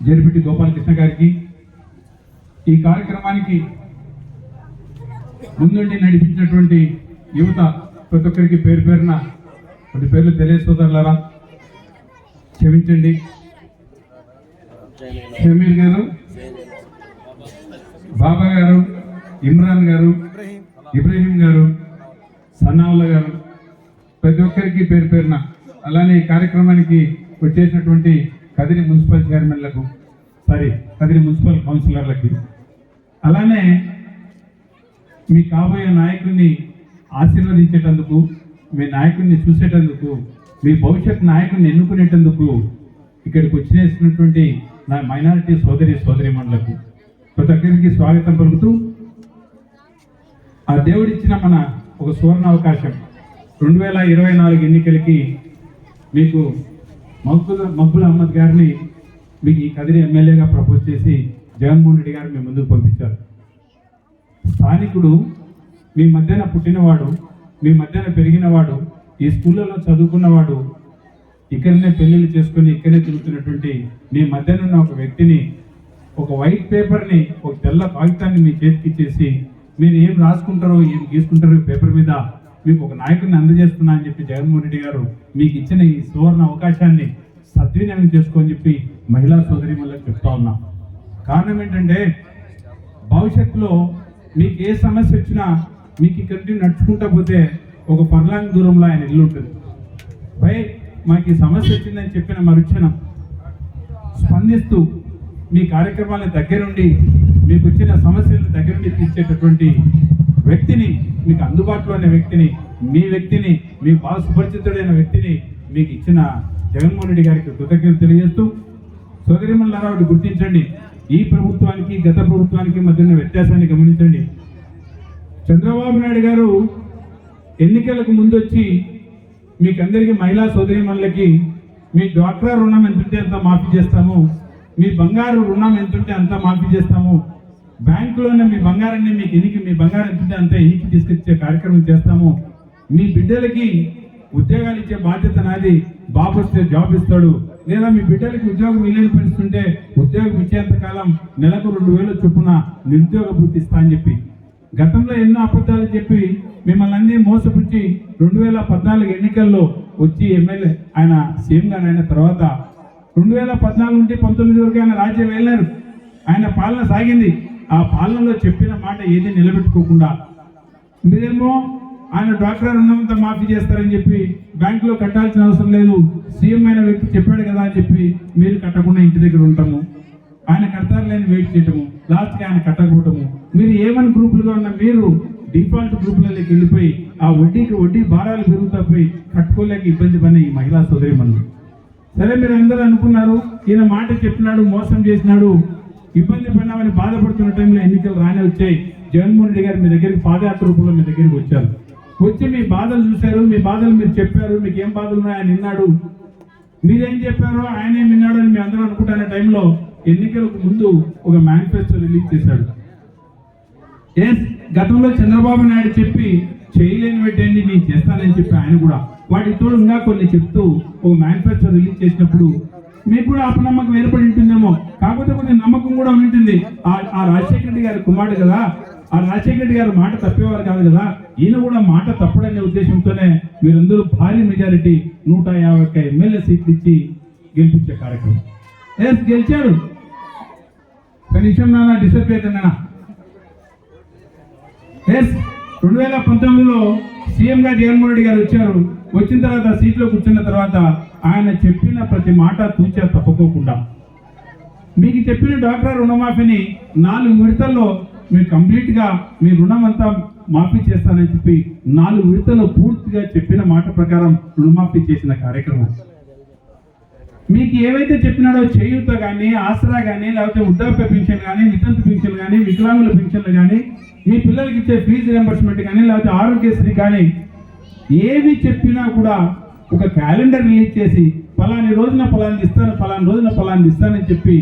జరిపిటి గోపాలకృష్ణ గారికి ఈ కార్యక్రమానికి ముందుండి నడిపించినటువంటి యువత ప్రతి ఒక్కరికి పేరు పేరున కొన్ని పేర్లు తెలియ క్షమించండి. షమీర్ గారు బాబా గారు ఇమ్రాన్ గారు ఇబ్రహీం గారు సన్నావుల్లా గారు ప్రతి ఒక్కరికి పేరు పేరున అలానే ఈ కార్యక్రమానికి వచ్చేసినటువంటి కదిరి మున్సిపల్ చైర్మన్లకు సారీ కదిరి మున్సిపల్ కౌన్సిలర్లకి. అలానే మీ కాబోయే నాయకుడిని ఆశీర్వదించేటందుకు మీ నాయకుడిని చూసేటందుకు మీ భవిష్యత్ నాయకుడిని ఎన్నుకునేటందుకు ఇక్కడికి వచ్చినటువంటి నా మైనారిటీ సోదరి సోదరిమణులకు ప్రతి ఒక్కరికి స్వాగతం పలుకుతూ ఆ దేవుడిచ్చిన మన ఒక సువర్ణ అవకాశం. రెండు వేల ఇరవై నాలుగు ఎన్నికలకి మీకు మక్బుల్ మక్బుల్ అహ్మద్ గారిని మీకు ఈ కదిరి ఎమ్మెల్యేగా ప్రపోజ్ చేసి జగన్మోహన్ రెడ్డి గారు మీ ముందుకు పంపించారు. స్థానికుడు మీ మధ్యన పుట్టినవాడు మీ మధ్యన పెరిగినవాడు ఈ స్కూళ్ళలో చదువుకున్నవాడు ఇక్కడనే పెళ్ళిళ్ళు చేసుకుని ఇక్కడే తిరుగుతున్నటువంటి మీ మధ్యన ఉన్న ఒక వ్యక్తిని ఒక వైట్ పేపర్ని ఒక తెల్ల కాగితాన్ని మీ చేతికి ఇచ్చేసి మీరు ఏం రాసుకుంటారో ఏం గీసుకుంటారో పేపర్ మీద మీకు ఒక నాయకుడిని అందజేస్తున్నా అని చెప్పి జగన్మోహన్ రెడ్డి గారు మీకు ఇచ్చిన ఈ సువర్ణ అవకాశాన్ని సద్వినియోగం చేసుకోని చెప్పి మహిళా సోదరి చెప్తా ఉన్నా. కారణం ఏంటంటే భవిష్యత్తులో మీకు ఏ సమస్య వచ్చినా మీకు కంటిన్యూ నడుచుకుంటా పోతే ఒక పర్లాంగ్ దూరంలో ఆయన ఇల్లు ఉంటుంది. పై మాకు ఈ సమస్య వచ్చిందని చెప్పిన మరుక్షణం స్పందిస్తూ మీ కార్యక్రమాలను దగ్గరుండి మీకు వచ్చిన సమస్యలను దగ్గరుండి తీర్చేటటువంటి వ్యక్తిని మీకు అందుబాటులో ఉన్న వ్యక్తిని మీ వ్యక్తిని మీ బాగా సుపరిచితుడైన వ్యక్తిని మీకు ఇచ్చిన జగన్మోహన్ రెడ్డి గారికి కృతజ్ఞతలు తెలియజేస్తూ సోదరిమల్లారావు గుర్తించండి. ఈ ప్రభుత్వానికి గత ప్రభుత్వానికి మధ్య ఉన్న వ్యత్యాసాన్ని గమనించండి. చంద్రబాబు నాయుడు గారు ఎన్నికలకు ముందు వచ్చి మీకందరికీ మహిళా సోదరిమణులకి మీ డ్వాక్రా రుణం ఎంతుంటే అంత మాఫీ చేస్తాము మీ బంగారు రుణం ఎంతుంటే అంత మాఫీ చేస్తాము బ్యాంకులోనే మీ బంగారాన్ని మీకు ఎనికి మీ బంగారం బిడ్డ అంతా. ఎనికి తీసుకొచ్చే కార్యక్రమం చేస్తాము. మీ బిడ్డలకి ఉద్యోగాలు ఇచ్చే బాధ్యత నాది. బాబు వస్తే జాబ్ ఇస్తాడు. లేదా మీ బిడ్డలకి ఉద్యోగం ఇల్లేని పరిస్థితుంటే ఉద్యోగం ఇచ్చేంత కాలం నెలకు రెండు వేలు చొప్పున నిరుద్యోగ భృతి ఇస్తా అని చెప్పి. గతంలో ఎన్నో అబద్ధాలు చెప్పి మిమ్మల్ని అన్ని మోసపుచ్చి రెండు వేల పద్నాలుగు ఎన్నికల్లో వచ్చి ఎమ్మెల్యే ఆయన సీఎంగా అయిన తర్వాత రెండు వేల పద్నాలుగు నుండి పంతొమ్మిది వరకు ఆయన రాజ్యం వెళ్ళారు. ఆయన పాలన సాగింది. ఆ పాలనలో చెప్పిన మాట ఏది నిలబెట్టుకోకుండా. మీరేమో ఆయన డాక్టర్ రుణమంతా మాఫీ చేస్తారని చెప్పి బ్యాంకులో కట్టాల్సిన అవసరం లేదు. సీఎం అయిన వ్యక్తి చెప్పాడు కదా అని చెప్పి మీరు కట్టకుండా ఇంటి దగ్గర ఉంటాము ఆయన కడతారులేని వెయిట్ చేయటము లాస్ట్కి ఆయన కట్టకపోవటము. మీరు ఏమని గ్రూపులుగా ఉన్న మీరు డిఫాల్ట్ గ్రూపులలోకి వెళ్ళిపోయి ఆ వడ్డీకి వడ్డీ భారాలు పెరుగుతా పోయి కట్టుకోలేక ఇబ్బంది పడిన ఈ మహిళా సోదరి సరే మీరు అందరూ అనుకున్నారు. ఈయన మాట చెప్పినాడు మోసం చేసినాడు. ఇబ్బంది పడినామని బాధపడుతున్న టైంలో ఎన్నికలు రానే వచ్చాయి. జగన్మోహన్ రెడ్డి గారు మీ దగ్గరికి పాదయాత్ర రూపంలో మీ దగ్గరికి వచ్చారు. వచ్చి మీ బాధలు చూశారు మీ బాధలు మీరు చెప్పారు మీకు ఏం బాధలు ఉన్నాయని విన్నాడు. మీరేం చెప్పారో ఆయన విన్నాడు అని మీ అందరూ అనుకుంటున్న టైంలో ఎన్నికలకు ముందు ఒక మేనిఫెస్టో రిలీజ్ చేశాడు. ఎస్ గతంలో చంద్రబాబు నాయుడు చెప్పి చేయలేని పెట్టండి నేను చేస్తానని చెప్పి ఆయన కూడా వాటితో ఇంకా కొన్ని చెప్తూ ఓ మేనిఫెస్టో రిలీజ్ చేసినప్పుడు మీకు కూడా అపనమ్మకం ఏర్పడి ఉంటుందేమో. కాకపోతే కొంచెం నమ్మకం కూడా ఉంటుంది. ఆ ఆ రాజశేఖర రెడ్డి గారి కుమారుడు కదా. ఆ రాజశేఖర రెడ్డి గారు మాట తప్పేవారు కాదు కదా. ఈయన కూడా మాట తప్పడనే ఉద్దేశంతోనే మీరందరూ భారీ మెజారిటీ నూట యాభై ఒక్క ఎమ్మెల్యే సీట్లు ఇచ్చి గెలిపించే కార్యక్రమం. ఎస్ గెలిచాడు? కనీసం నాన్న డిస్టర్బ్ అవుతుందన్నా ఎస్ రెండు వేల పంతొమ్మిదిలో సీఎంగా జగన్మోహన్ రెడ్డి గారు వచ్చారు. వచ్చిన తర్వాత సీట్లో కూర్చున్న తర్వాత ఆయన చెప్పిన ప్రతి మాట తూచా తప్పుకోకుండా. మీకు చెప్పిన డాక్టర్ రుణమాఫీని నాలుగు విడతల్లో మీరు కంప్లీట్గా మీ రుణం అంతా మాఫీ చేస్తానని చెప్పి నాలుగు విడతల్లో పూర్తిగా చెప్పిన మాట ప్రకారం రుణమాఫీ చేసిన కార్యక్రమం. మీకు ఏవైతే చెప్పినాడో చేయూత కానీ ఆసరా కానీ లేకపోతే వృద్ధాప్య పింఛన్ కానీ వితంతు పింఛన్ కానీ వికలాంగుల పింఛన్లు కానీ మీ పిల్లలకి ఇచ్చే ఫీజు రియంబర్స్మెంట్ కానీ లేకపోతే ఆరోగ్యశ్రీ కానీ ఏవి చెప్పినా కూడా ఒక క్యాలెండర్ రిలీజ్ చేసి ఫలాని రోజున ఫలాన్ని ఇస్తాను ఫలాని రోజున ఫలాన్ని ఇస్తానని చెప్పి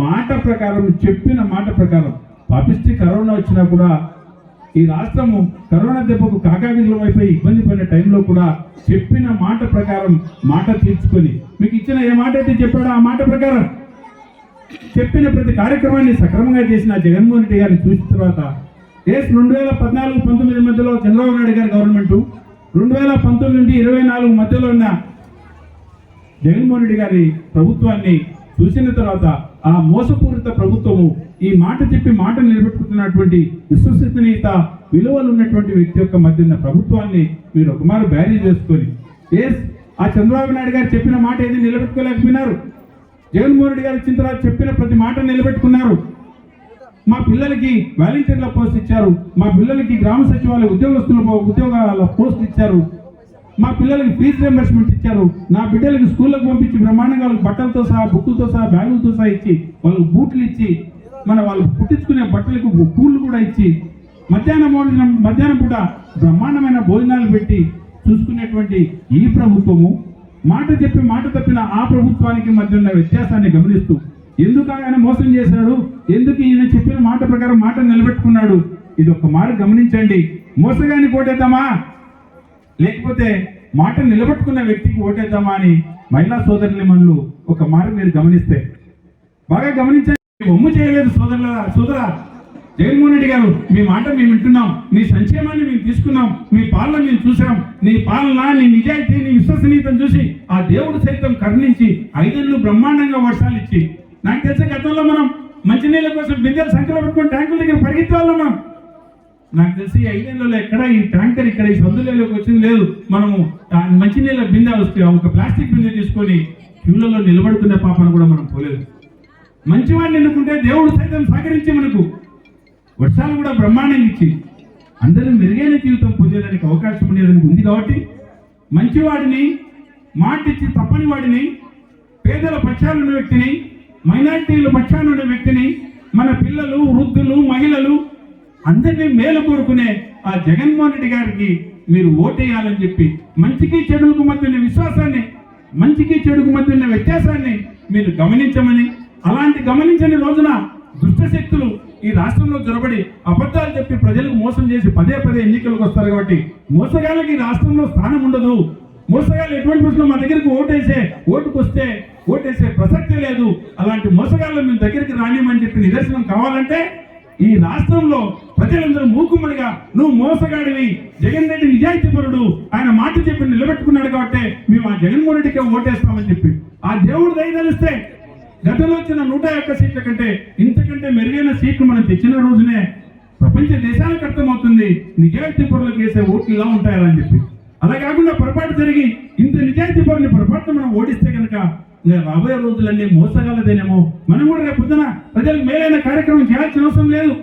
మాట ప్రకారం చెప్పిన మాట ప్రకారం పాపిస్టి కరోనా వచ్చినా కూడా ఈ రాష్ట్రము కరోనా దెబ్బకు కాకావిధులం అయిపోయి ఇబ్బంది పడిన టైంలో కూడా చెప్పిన మాట ప్రకారం మాట తీర్చుకొని మీకు ఇచ్చిన ఏ మాట అయితే చెప్పాడో ఆ మాట ప్రకారం చెప్పిన ప్రతి కార్యక్రమాన్ని సక్రమంగా చేసిన జగన్మోహన్ రెడ్డి గారిని చూసిన తర్వాత ఎస్ రెండు వేల పద్నాలుగు పంతొమ్మిది మధ్యలో చంద్రబాబు నాయుడు గారి గవర్నమెంట్ రెండు వేల పంతొమ్మిది నుండి ఇరవై నాలుగు మధ్యలో ఉన్న జగన్మోహన్ రెడ్డి గారి ప్రభుత్వాన్ని చూసిన తర్వాత ఆ మోసపూరిత ప్రభుత్వము ఈ మాట చెప్పి మాట నిలబెట్టుకుంటున్నటువంటి విశ్వసనీయత విలువలు ఉన్నటువంటి వ్యక్తి యొక్క మధ్య ఉన్న ప్రభుత్వాన్ని మీరు ఒకమారు బ్యారీ చేసుకొని ఎస్ ఆ చంద్రబాబు నాయుడు గారు చెప్పిన మాట ఏది నిలబెట్టుకోలేకపోయినారు? జగన్మోహన్ రెడ్డి గారు వచ్చిన తర్వాత చెప్పిన ప్రతి మాట నిలబెట్టుకున్నారు. మా పిల్లలకి వాలంటీర్ల పోస్ట్ ఇచ్చారు. మా పిల్లలకి గ్రామ సచివాలయ ఉద్యోగస్తుల ఉద్యోగాల పోస్ట్ ఇచ్చారు. మా పిల్లలకి ఫీజు రియంబర్స్మెంట్ ఇచ్చారు. నా బిడ్డలకి స్కూళ్ళకు పంపించి బ్రహ్మాండంగా వాళ్ళకి బట్టలతో సహా బుక్కులతో సహా బ్యాగులతో సహా ఇచ్చి వాళ్ళకి బూట్లు ఇచ్చి మన వాళ్ళు పుట్టించుకునే బట్టలకు పూలు కూడా ఇచ్చి మధ్యాహ్నం భోజనం మధ్యాహ్నం పూట బ్రహ్మాండమైన భోజనాలు పెట్టి చూసుకునేటువంటి ఈ ప్రభుత్వము. మాట చెప్పి మాట తప్పిన ఆ ప్రభుత్వానికి మధ్య ఉన్న వ్యత్యాసాన్ని గమనిస్తూ ఎందుకు ఆయన మోసం చేశాడు ఎందుకు ఈయన చెప్పిన మాట ప్రకారం మాట నిలబెట్టుకున్నాడు? ఇది ఒక మాట గమనించండి. మోసగాని ఓటేద్దామా? లేకపోతే మాట నిలబెట్టుకున్న వ్యక్తికి ఓటేద్దామా అని మహిళా సోదరుని మనలు ఒక మాట మీరు గమనిస్తే. బాగా గమనించండి. ఒమ్ము చేయలేదు సోదరుల సోదర జగన్మోహన్ రెడ్డి గారు. మీ మాట మేము వింటున్నాం. మీ సంక్షేమాన్ని మేము తీసుకున్నాం. మీ పాలన మేము చూసాం నీ పాలన నీ నిజాయితీ నీ విశ్వసనీయతను చూసి ఆ దేవుడు సైతం కరుణించి ఐదేళ్ళు బ్రహ్మాండంగా వర్షాలు ఇచ్చి నాకు తెలిసే గతంలో మనం మంచినీళ్ళ కోసం బిందెలు సంఖ్యలో పెట్టుకుని ట్యాంకుల దగ్గర పరిగెత్తే వాళ్ళం మనం. నాకు తెలిసి ఈ ఐదేళ్ళలో ఎక్కడ ఈ ట్యాంకర్ ఇక్కడ ఈ సొందులలోకి వచ్చింది లేదు. మనము మంచినీళ్ళ బిందె వస్తే ఒక ప్లాస్టిక్ బిందె తీసుకొని క్యూలలో నిలబడుకునే పాపను కూడా మనం పోలేదు. మంచివాడిని ఎన్నుకుంటే దేవుడు సైతం సహకరించి మనకు వర్షాలు కూడా బ్రహ్మాండంగా ఇచ్చి అందరూ మెరుగైన జీవితం పొందేదానికి అవకాశం ఉండేదానికి ఉంది కాబట్టి మంచివాడిని మాటిచ్చి తప్పని వాడిని పేదల పక్షాలు ఉన్న వ్యక్తిని మైనారిటీలు పక్షాన ఉన్న వ్యక్తిని మన పిల్లలు వృద్ధులు మహిళలు అందరినీ మేలు కోరుకునే ఆ జగన్మోహన్ రెడ్డి గారికి మీరు ఓటేయాలని చెప్పి మంచికి చెడుకు మధ్య ఉన్న విశ్వాసాన్ని మంచికి చెడుకు మధ్య ఉన్న వ్యత్యాసాన్ని మీరు గమనించమని అలాంటి గమనించని రోజున దుష్టశక్తులు ఈ రాష్ట్రంలో జొరబడి అబద్ధాలు చెప్పి ప్రజలకు మోసం చేసి పదే పదే ఎన్నికలకు వస్తారు కాబట్టి మోసగాళ్ళకి ఈ రాష్ట్రంలో స్థానం ఉండదు. మోసగాళ్ళు ఎటువంటి ప్రశ్నలు మా దగ్గరికి ఓటేసే ఓటుకు వస్తే ఓటేసే ప్రసక్తే లేదు. అలాంటి మోసగాళ్ళు మేము దగ్గరికి రానియమని చెప్పి నిదర్శనం కావాలంటే ఈ రాష్ట్రంలో ప్రజలందరూ మూకుమ్మడిగా నువ్వు మోసగాడివి. జగన్ రెడ్డి నిజాయితీపరుడు ఆయన మాట చెప్పి నిలబెట్టుకున్నాడు కాబట్టి మేము ఆ జగన్మోహన్ రెడ్డికే ఓటేస్తామని చెప్పి. ఆ దేవుడు దయదలిస్తే గతంలో వచ్చిన నూట యొక్క సీట్ల కంటే ఇంతకంటే మెరుగైన సీట్లు మనం తెచ్చిన రోజునే ప్రపంచ దేశాలకు అర్థమవుతుంది నిజాయితీ పరులకు వేసే ఓట్లు ఇలా ఉంటాయని చెప్పి. అలా కాకుండా పొరపాటు జరిగి ఇంత నిజాయితీ పరుని పొరపాటు మనం ఓడిస్తే కనుక రాబోయే రోజులన్నీ మోసగలదేనేమో మనం కూడా రేపు పొద్దున ప్రజలకు మేలైన కార్యక్రమం చేయాల్సిన అవసరం లేదు.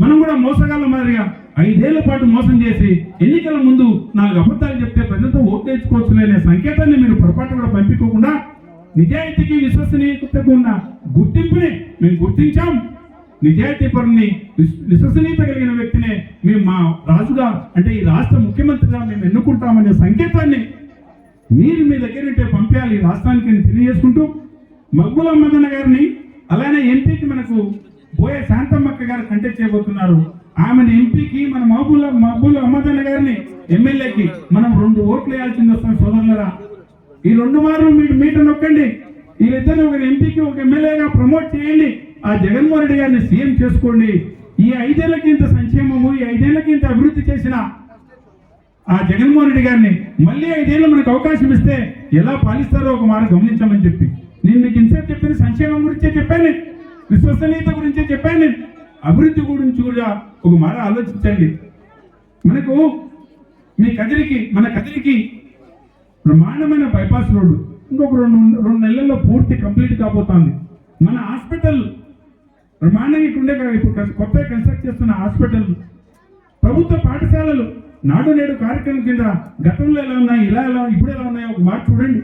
మనం కూడా మోసగాళ్ళ మాదిరిగా ఐదేళ్ళ పాటు మోసం చేసి ఎన్నికల ముందు నాలుగు అబద్ధాలు చెప్తే ప్రజలతో ఓట్లు వేసుకోవచ్చు అనే సంకేతాన్ని మీరు పొరపాటు కూడా పంపించుకోకుండా నిజాయితీకి విశ్వసనీయతకు ఉన్న గుర్తింపుని మేము గుర్తించాం. నిజాయితీ పరుని విశ్వసనీయత కలిగిన వ్యక్తినే మేము మా రాజుగా అంటే ఈ రాష్ట్ర ముఖ్యమంత్రిగా మేము ఎన్నుకుంటామనే సంకేతాన్ని మీరు మీ దగ్గర ఉంటే పంపించాలి రాష్ట్రానికి తెలియజేసుకుంటూ మగ్గుల మదన గారిని అలానే ఎంపీకి మనకు బోయే శాంతమ్మక్క గారు కంటెక్ట్ చేయబోతున్నారు. ఆమెను ఎంపీకి మన మహబూల మహబూల అమ్మదన్న గారిని ఎమ్మెల్యేకి మనం రెండు ఓట్లు వేయాల్సింది వస్తాం సోదరులరా. ఈ రెండు మార్లు మీరు మీటర్ నొక్కండి. వీళ్ళిద్దరిని ఒక ఎంపీకి ఒక ఎమ్మెల్యేగా ప్రమోట్ చేయండి. ఆ జగన్మోహన్ రెడ్డి గారిని సీఎం చేసుకోండి. ఈ ఐదేళ్ళకి ఇంత సంక్షేమము ఈ ఐదేళ్ళకి ఇంత అభివృద్ధి చేసిన ఆ జగన్మోహన్ రెడ్డి గారిని మళ్ళీ ఐదేళ్ళు మనకు అవకాశం ఇస్తే ఎలా పాలిస్తారో ఒక మాట గమనించమని చెప్పి. నేను మీకు ఇంతసేపు చెప్పింది సంక్షేమం గురించే చెప్పాను. విశ్వసనీయత గురించే చెప్పాను. నేను అభివృద్ధి గురించి కూడా ఒక మాట ఆలోచించండి. మనకు మీ కదిరికి మన కదిరికి బ్రహ్మాండమైన బైపాస్ రోడ్డు. ఇంకొక రెండు రెండు నెలల్లో పూర్తి కంప్లీట్ కాబోతోంది. మన హాస్పిటల్ బ్రహ్మాండంగా ఇక్కడ ఉండే కదా, ఇప్పుడు కొత్తగా కన్స్ట్రక్ట్ చేస్తున్న హాస్పిటల్. ప్రభుత్వ పాఠశాలలు నాడు నేడు కార్యక్రమం కింద గతంలో ఎలా ఉన్నాయి ఇలా ఎలా ఇప్పుడు ఎలా ఉన్నాయో ఒక మాట చూడండి.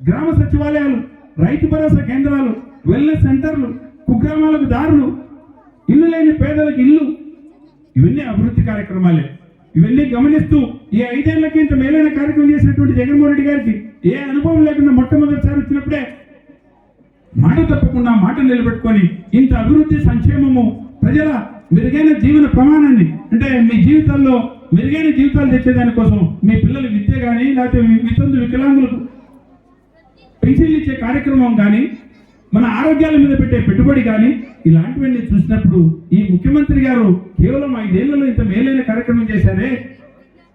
గ్రామ సచివాలయాలు రైతు భరోసా కేంద్రాలు వెల్నెస్ సెంటర్లు కుగ్రామాలకు దారులు ఇల్లు లేని పేదలకు ఇల్లు ఇవన్నీ అభివృద్ధి కార్యక్రమాలే. ఇవన్నీ గమనిస్తూ ఈ ఐదేళ్ళకి ఇంత మేలైన కార్యక్రమం చేసినటువంటి జగన్మోహన్ రెడ్డి గారికి ఏ అనుభవం లేకుండా మొట్టమొదటిసారి వచ్చినప్పుడే మాట తప్పకుండా మాట నిలబెట్టుకొని ఇంత అభివృద్ధి సంక్షేమము ప్రజల మెరుగైన జీవన ప్రమాణాన్ని అంటే మీ జీవితాల్లో మెరుగైన జీవితాలు తెచ్చేదానికోసం మీ పిల్లల విద్య కానీ లేకపోతే మీ వితంతు వికలాంగులకు పెన్షన్లు ఇచ్చే కార్యక్రమం కానీ మన ఆరోగ్యాల మీద పెట్టే పెట్టుబడి కానీ ఇలాంటివన్నీ చూసినప్పుడు ఈ ముఖ్యమంత్రి గారు కేవలం ఐదేళ్ళలో ఇంత మేలైన కార్యక్రమం చేశారే?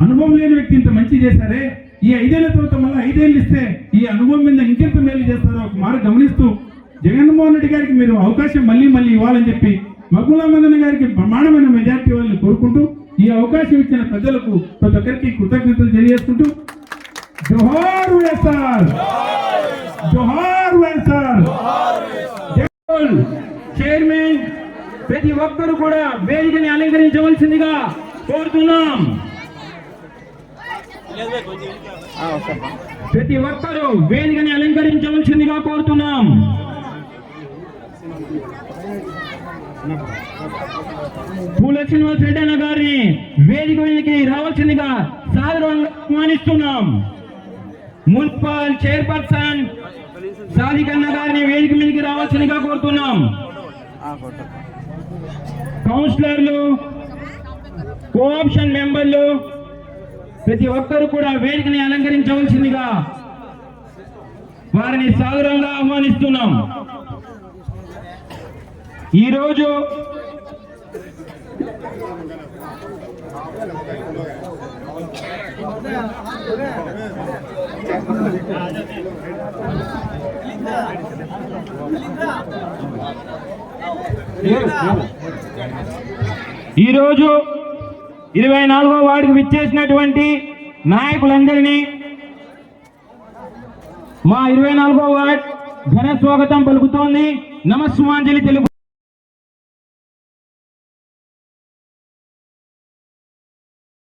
అనుభవం లేని వ్యక్తి ఇంత మంచి చేశారే? ఈ ఐదేళ్ళ తర్వాత మళ్ళీ ఐదేళ్ళు ఇస్తే ఈ అనుభవం మీద ఇంకెంత మేలు చేస్తారో ఒక మారు గమనిస్తూ జగన్మోహన్ రెడ్డి గారికి మీరు అవకాశం మళ్ళీ మళ్ళీ ఇవ్వాలని చెప్పి మగులా మందన గారికి ప్రమాణమైన మెజార్టీ వాళ్ళని కోరుకుంటూ ఈ అవకాశం ఇచ్చిన ప్రజలకు ప్రతి ఒక్కరికి కృతజ్ఞతలు తెలియజేసుకుంటూ జోహార్ వైఎస్ఆర్ జోహార్ వైఎస్ఆర్. చైర్మన్ ప్రతి ఒక్కరు కూడా వేదికని అలంకరించవలసిందిగా కోరుతున్నాం. ప్రతి ఒక్కరు వేదికని అలంకరించవలసిందిగా కోరుతున్నాం. పూల శ్రీనివాస్ రెడ్డన్న గారిని వేదిక మీదకి రావాల్సిందిగా సాధారణంగా ఆహ్వానిస్తున్నాం. మున్సిపల్ చైర్పర్సన్ సాధికన్న గారిని వేదిక మీదకి రావాల్సిందిగా కోరుతున్నాం. కౌన్సిలర్లు కోఆప్షన్ మెంబర్లు ప్రతి ఒక్కరు కూడా వేదికని అలంకరించవలసిందిగా వారిని సాధారణంగా ఆహ్వానిస్తున్నాం. ఈరోజు ఈరోజు ఇరవై నాలుగో వార్డుకు విచ్చేసినటువంటి నాయకులందరినీ మా ఇరవై నాలుగో వార్డ్ ఘన స్వాగతం పలుకుతోంది. నమస్సుమాంజలి తెలుపు